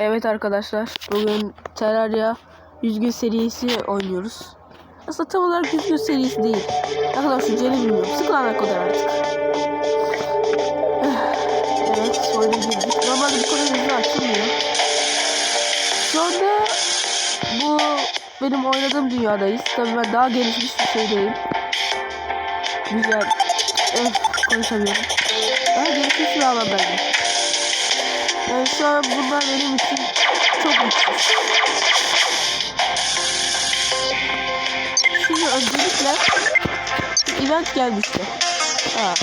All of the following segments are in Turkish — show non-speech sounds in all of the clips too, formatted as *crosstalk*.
Evet arkadaşlar bugün Terraria 100 gün serisi oynuyoruz. Aslında tam olarak 100 gün serisi değil. Ne kadar süreceğini bilmiyorum. Sıkılana kadar artık. evet oyuna girdik. Normalde bu kadar hızlı açılmıyor. Anda bu benim oynadığım dünyadayız. Tabii ben daha gelişmiş bir şeydeyim. Güzel. Evet konuşamıyorum. Daha gelişmiş bir alandayım. Yani şu an bunlar benim için çok güçsüz. Şimdi öncelikle bir event gelmişti. Ha.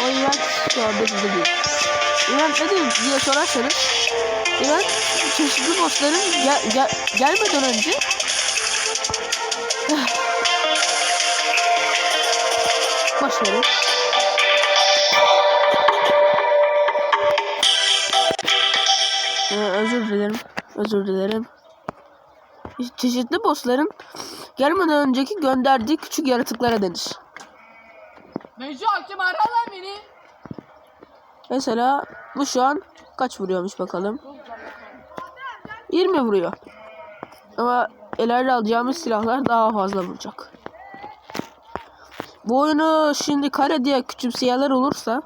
O event şu anda bizde değil. Event nedir diye sorarsanız event çeşitli bossların gel, gel, gelmeden önce *laughs* Boş Özür dilerim. Çeşitli bossların gelmeden önceki gönderdiği küçük yaratıklara denir. Neco kim ara lan beni? Mesela bu şu an kaç vuruyormuş bakalım. 20 vuruyor. Ama ileride alacağımız silahlar daha fazla vuracak. Bu oyunu şimdi kare diye küçümseyenler olursa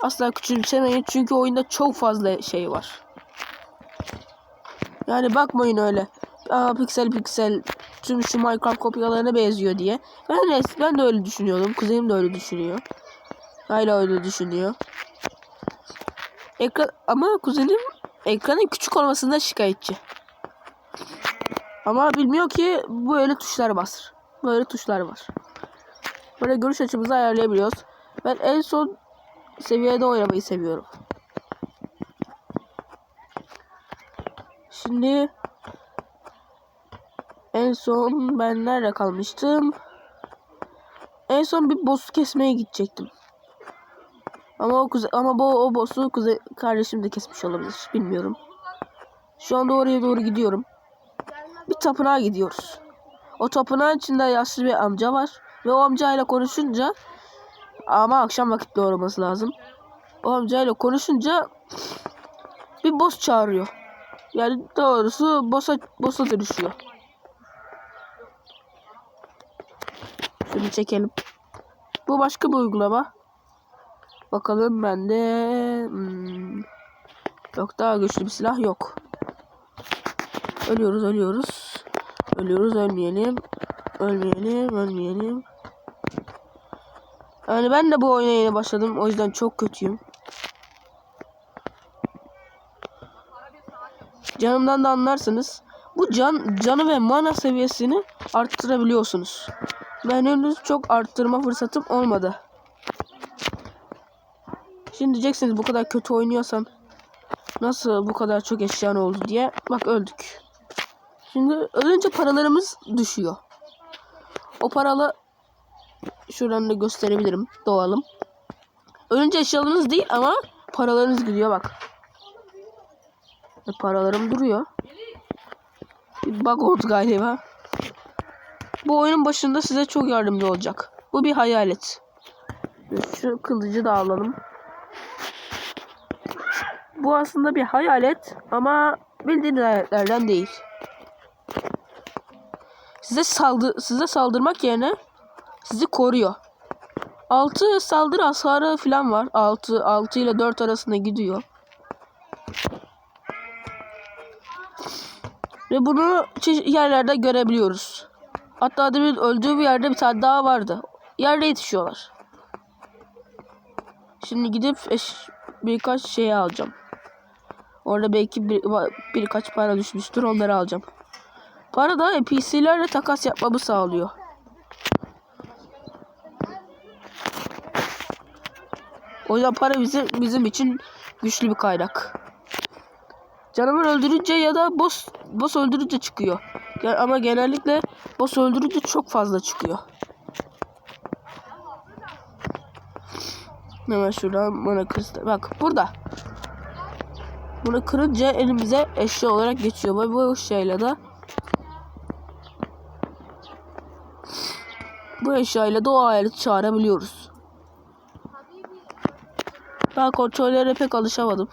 asla küçümsemeyin çünkü oyunda çok fazla şey var. Yani bakmayın öyle. Aa, piksel piksel tüm şu Minecraft kopyalarına benziyor diye. Ben de, ben de öyle düşünüyordum. Kuzenim de öyle düşünüyor. Hala öyle düşünüyor. Ekran ama kuzenim ekranın küçük olmasından şikayetçi. Ama bilmiyor ki böyle tuşlar var. Böyle tuşlar var. Böyle görüş açımızı ayarlayabiliyoruz. Ben en son seviyede oynamayı seviyorum. Şimdi en son ben nerede kalmıştım? En son bir boss kesmeye gidecektim. Ama o kuze ama bu o boss'u kuze kardeşim de kesmiş olabilir. Bilmiyorum. Şu anda oraya doğru gidiyorum. Bir tapınağa gidiyoruz. O tapınağın içinde yaşlı bir amca var. Ve o amcayla konuşunca ama akşam vakitli olması lazım. O amcayla konuşunca bir boss çağırıyor. Yani doğrusu boss'a boss'a dönüşüyor. Şunu çekelim. Bu başka bir uygulama. Bakalım bende hmm, yok daha güçlü bir silah yok. Ölüyoruz, ölüyoruz. Ölüyoruz, ölmeyelim. Ölmeyelim, ölmeyelim. Yani ben de bu oyuna yeni başladım. O yüzden çok kötüyüm. Canımdan da anlarsınız. Bu can canı ve mana seviyesini arttırabiliyorsunuz. Ben henüz çok arttırma fırsatım olmadı. Şimdi diyeceksiniz bu kadar kötü oynuyorsan nasıl bu kadar çok eşyan oldu diye. Bak öldük. Şimdi ölünce paralarımız düşüyor. O paralı şuradan da gösterebilirim. Doğalım. Ölünce eşyalarınız değil ama paralarınız gidiyor bak. E, paralarım duruyor. Bir bug oldu galiba. Bu oyunun başında size çok yardımcı olacak. Bu bir hayalet. Şu kılıcı da alalım. Bu aslında bir hayalet ama bildiğiniz hayaletlerden değil. Size saldı size saldırmak yerine sizi koruyor. 6 saldırı hasarı falan var. 6 6 ile 4 arasında gidiyor. Ve bunu çeşitli yerlerde görebiliyoruz. Hatta demin öldüğü bir yerde bir tane daha vardı. Yerde yetişiyorlar. Şimdi gidip eş, birkaç şey alacağım. Orada belki bir, birkaç para düşmüştür onları alacağım. Para da NPC'lerle takas yapmamı sağlıyor. O yüzden para bizim, bizim için güçlü bir kaynak. Canavar öldürünce ya da boss, boss öldürünce çıkıyor. Ama genellikle boss öldürünce çok fazla çıkıyor. Hemen şuradan bana kristal. Bak burada. Bunu kırınca elimize eşya olarak geçiyor. Bu, bu eşyayla da bu eşyayla da o aleti çağırabiliyoruz. Daha kontrollere pek alışamadım.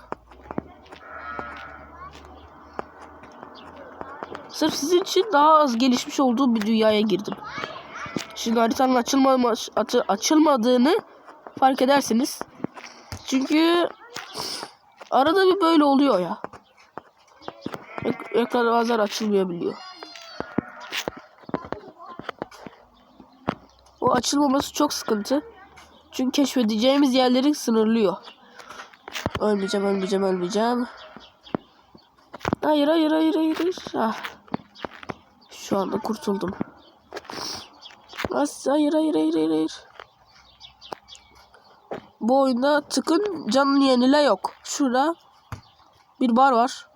Sırf sizin için daha az gelişmiş olduğu bir dünyaya girdim. Şimdi haritanın açılmama, açı- açılmadığını fark edersiniz. Çünkü arada bir böyle oluyor ya. Ek ekran bazen açılmayabiliyor. O açılmaması çok sıkıntı. Çünkü keşfedeceğimiz yerleri sınırlıyor. Ölmeyeceğim, ölmeyeceğim, ölmeyeceğim. Hayır, hayır, hayır, hayır. hayır. Ah. Şu anda kurtuldum. As, hayır, hayır, hayır, hayır, hayır. Bu oyunda tıkın canını yenile yok. Şurada bir bar var.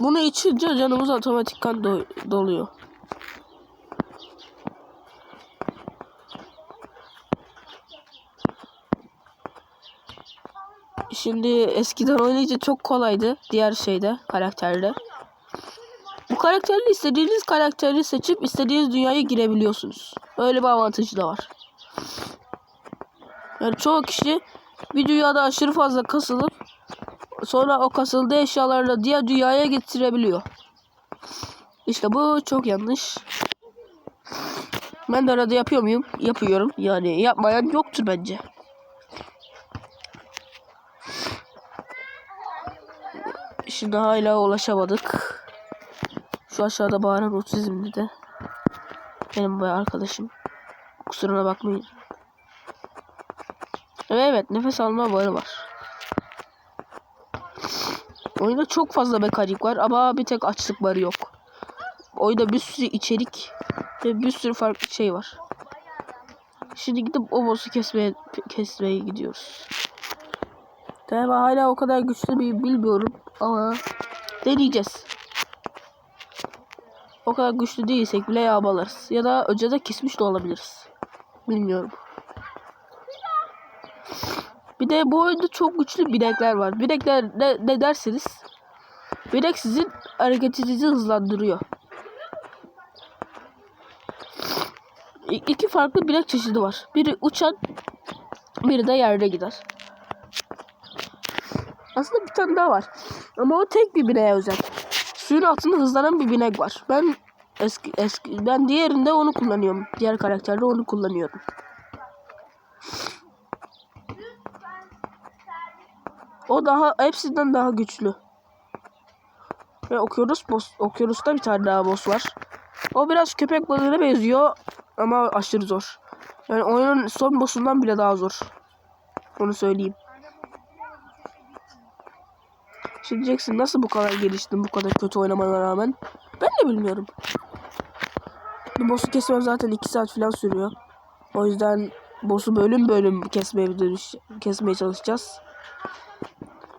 Bunu içince canımız otomatikman do- doluyor. Şimdi eskiden oynayınca çok kolaydı. Diğer şeyde, karakterde. Bu karakterle istediğiniz karakteri seçip istediğiniz dünyaya girebiliyorsunuz. Öyle bir avantajı da var. Yani çoğu kişi bir dünyada aşırı fazla kasılıp sonra o kasıldığı eşyalarla diğer dünyaya getirebiliyor. İşte bu çok yanlış. Ben de arada yapıyor muyum? Yapıyorum. Yani yapmayan yoktur bence. Şimdi hala ulaşamadık. Şu aşağıda bağıran otizmli de. Benim bu arkadaşım. Kusuruna bakmayın. Evet nefes alma barı var. Oyunda çok fazla mekanik var ama bir tek açlık barı yok. Oyunda bir sürü içerik ve bir sürü farklı şey var. Şimdi gidip o boss'u kesmeye, kesmeye gidiyoruz. Tabi hala o kadar güçlü miyim bilmiyorum ama deneyeceğiz. O kadar güçlü değilsek bile yağmalarız. Ya da önceden kesmiş de olabiliriz. Bilmiyorum. Bir de bu oyunda çok güçlü binekler var. Binekler ne, ne dersiniz? Binek sizin hareketinizi hızlandırıyor. İ- iki farklı binek çeşidi var. Biri uçan, biri de yerde gider. Aslında bir tane daha var. Ama o tek bir bineğe özel. Suyun altında hızlanan bir binek var. Ben eski eski ben diğerinde onu kullanıyorum. Diğer karakterde onu kullanıyorum. O daha hepsinden daha güçlü. Ve Oculus boss, Oculus'ta bir tane daha boss var. O biraz köpek balığına benziyor ama aşırı zor. Yani oyunun son boss'undan bile daha zor. Onu söyleyeyim. Şimdi Jackson nasıl bu kadar geliştin bu kadar kötü oynamana rağmen? Ben de bilmiyorum. Bu boss'u kesmem zaten 2 saat falan sürüyor. O yüzden boss'u bölüm bölüm kesmeye dönüş kesmeye çalışacağız.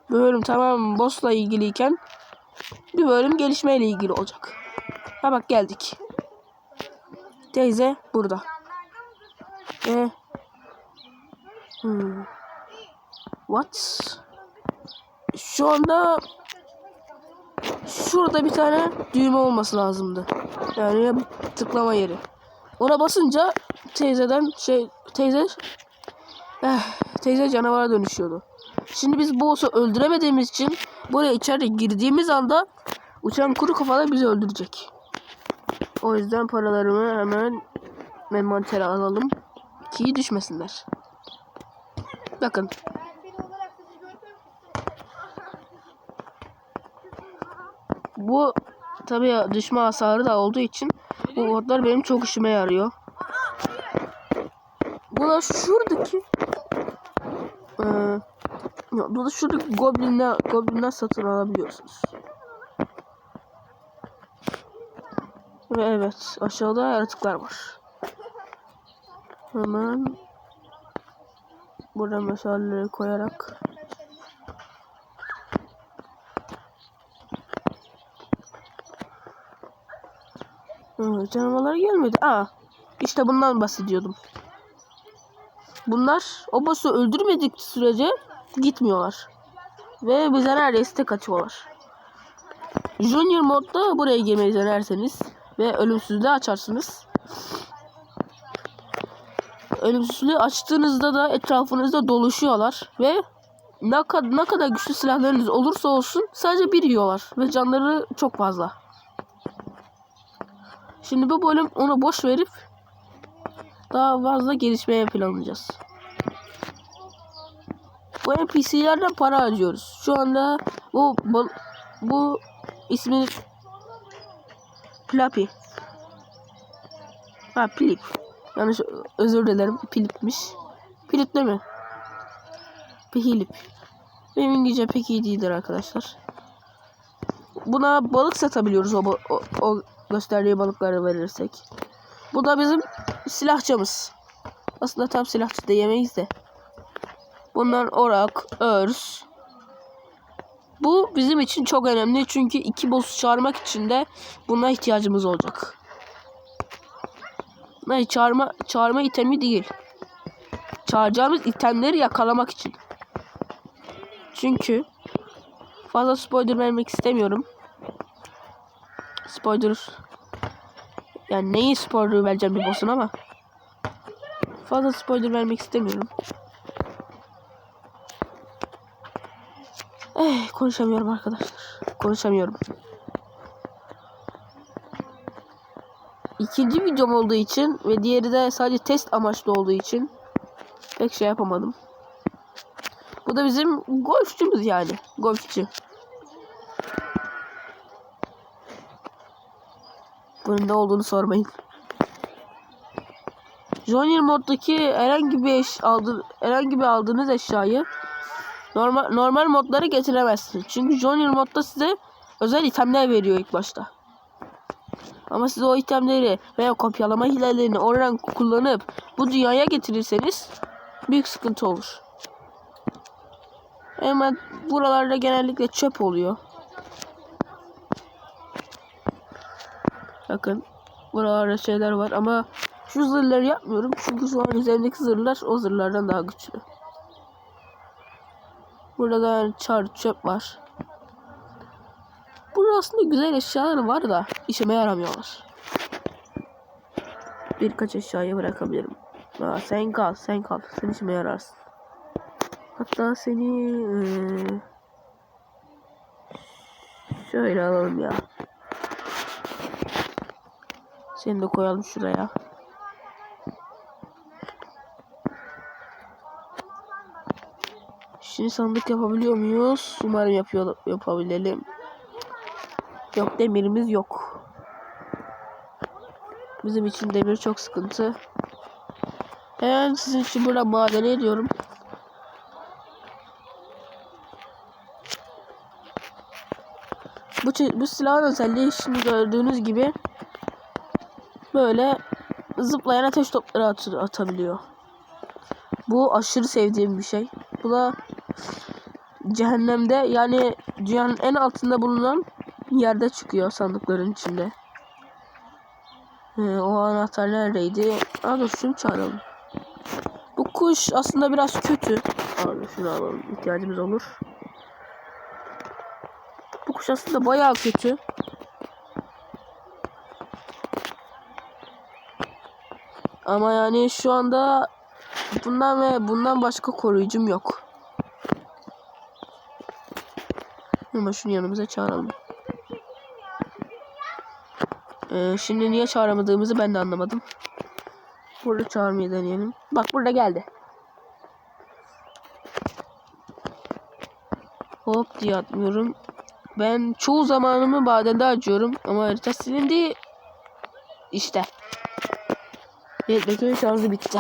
Bir bölüm tamam boss'la ilgiliyken bir bölüm gelişmeyle ilgili olacak. Ha bak geldik. Teyze burada. E hmm. What? Şu anda şurada bir tane düğme olması lazımdı. Yani tıklama yeri. Ona basınca teyzeden şey teyze eh, teyze canavara dönüşüyordu. Şimdi biz boss'u öldüremediğimiz için buraya içeri girdiğimiz anda uçan kuru kafalar bizi öldürecek. O yüzden paralarımı hemen envantere alalım ki düşmesinler. Bakın bu tabii düşme hasarı da olduğu için bu botlar benim çok işime yarıyor. Bu da şuradaki ya, bu da şuradaki goblinler, goblinler satın alabiliyorsunuz. Ve evet aşağıda yaratıklar var. Hemen burada meşaleleri koyarak Hı, canavarlar gelmedi. Aa, işte bundan bahsediyordum. Bunlar o boss'u öldürmedik sürece gitmiyorlar. Ve bize neredeyse tek atıyorlar. Junior modda buraya girmeyi denerseniz ve ölümsüzlüğü açarsınız. Ölümsüzlüğü açtığınızda da etrafınızda doluşuyorlar ve ne, kad ne kadar güçlü silahlarınız olursa olsun sadece bir yiyorlar ve canları çok fazla. Şimdi bu bölüm onu boş verip daha fazla gelişmeye planlayacağız. Bu NPC'lerden para harcıyoruz. Şu anda bu bal- bu ismi Plapi. Ha Pilip. Yanlış özür dilerim. Pilipmiş. Pilip değil mi? Pilip. Benim İngilizce pek iyi değildir arkadaşlar. Buna balık satabiliyoruz o, o, o gösterdiği balıkları verirsek. Bu da bizim silahçımız. Aslında tam silahçı diyemeyiz de. Bunlar orak, örs. Bu bizim için çok önemli çünkü iki boss çağırmak için de buna ihtiyacımız olacak. Hayır, çağırma, çağırma itemi değil. Çağıracağımız itemleri yakalamak için. Çünkü fazla spoiler vermek istemiyorum. Spoiler yani neyi spoiler vereceğim bir boss'un ama fazla spoiler vermek istemiyorum. Eh, konuşamıyorum arkadaşlar. Konuşamıyorum. İkinci videom olduğu için ve diğeri de sadece test amaçlı olduğu için pek şey yapamadım. Bu da bizim golfçümüz yani. Golfçü. Bunun ne olduğunu sormayın. Junior moddaki herhangi bir eş aldı, herhangi bir aldığınız eşyayı normal normal modlara getiremezsiniz. Çünkü Junior modda size özel itemler veriyor ilk başta. Ama siz o itemleri veya kopyalama hilelerini oradan kullanıp bu dünyaya getirirseniz büyük sıkıntı olur. Hemen buralarda genellikle çöp oluyor. Bakın buralarda şeyler var ama şu zırhları yapmıyorum çünkü şu an üzerimdeki zırhlar o zırhlardan daha güçlü. Burada çar çöp var. Burada aslında güzel eşyalar var da işime yaramıyorlar. Birkaç eşyayı bırakabilirim. Aa, sen kal, sen kal. Sen işime yararsın. Hatta seni eee, şöyle alalım ya. Seni de koyalım şuraya. Şimdi sandık yapabiliyor muyuz? Umarım yapıyor, yapabilelim. Yok demirimiz yok. Bizim için demir çok sıkıntı. Hemen sizin için burada madene ediyorum. Bu, bu silahın özelliği şimdi gördüğünüz gibi böyle zıplayan ateş topları at- atabiliyor. Bu aşırı sevdiğim bir şey. Bu da cehennemde yani dünyanın en altında bulunan yerde çıkıyor sandıkların içinde. Ee, o anahtar neredeydi? Aa dur şunu çağıralım. Bu kuş aslında biraz kötü. Abi şunu alalım. ihtiyacımız olur. Bu kuş aslında bayağı kötü. Ama yani şu anda bundan ve bundan başka koruyucum yok. Ama şunu yanımıza çağıralım. Ee, şimdi niye çağıramadığımızı ben de anlamadım. Burada çağırmayı deneyelim. Bak burada geldi. Hop diye atmıyorum. Ben çoğu zamanımı madende harcıyorum ama harita silindi. İşte. Yetmeköy'ün şarjı bitti.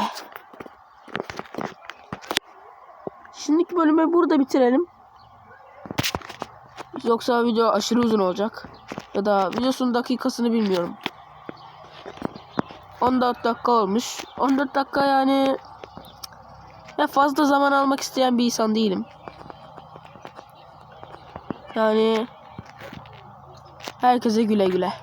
Şimdiki bölümü burada bitirelim. Yoksa video aşırı uzun olacak. Ya da videosunun dakikasını bilmiyorum. 14 dakika olmuş. 14 dakika yani ya fazla zaman almak isteyen bir insan değilim. Yani herkese güle güle.